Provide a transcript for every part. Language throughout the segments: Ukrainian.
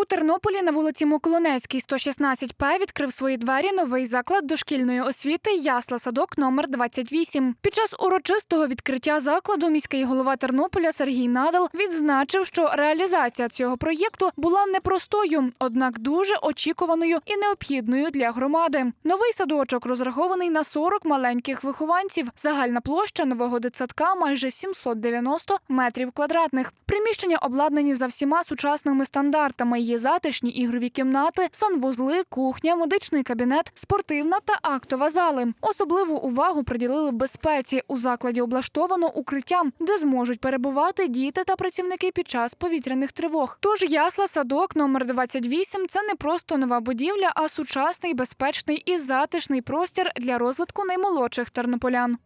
У Тернополі на вулиці Моколонецькій, 116П відкрив свої двері новий заклад дошкільної освіти Ясла Садок номер 28. Під час урочистого відкриття закладу міський голова Тернополя Сергій Надал відзначив, що реалізація цього проєкту була непростою, однак дуже очікуваною і необхідною для громади. Новий садочок розрахований на 40 маленьких вихованців. Загальна площа нового дитсадка майже 790 метрів квадратних. Приміщення обладнані за всіма сучасними стандартами. Є затишні ігрові кімнати, санвузли, кухня, медичний кабінет, спортивна та актова зали. Особливу увагу приділили безпеці. У закладі облаштовано укриття, де зможуть перебувати діти та працівники під час повітряних тривог. Тож ясла садок номер 28 – це не просто нова будівля, а сучасний, безпечний і затишний простір для розвитку наймолодших тернополян.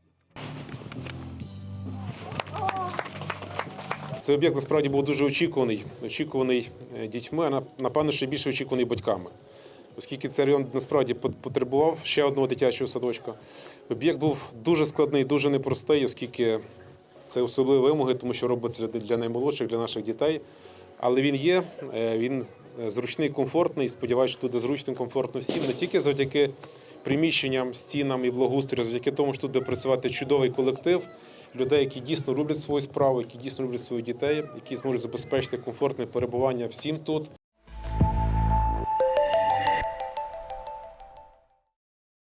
Цей об'єкт насправді був дуже очікуваний, очікуваний е, дітьми, а напевно, ще більше очікуваний батьками. Оскільки цей район насправді потребував ще одного дитячого садочка. Об'єкт був дуже складний, дуже непростий, оскільки це особливі вимоги, тому що робиться для- наймолодших, для наших дітей. Але він є, е, він е, зручний, комфортний. Сподіваюся, що тут зручно, комфортно всім, не тільки завдяки приміщенням, стінам і благоустрою, завдяки тому, що тут буде працювати чудовий колектив людей, які дійсно люблять свою справу, які дійсно люблять своїх дітей, які зможуть забезпечити комфортне перебування всім тут.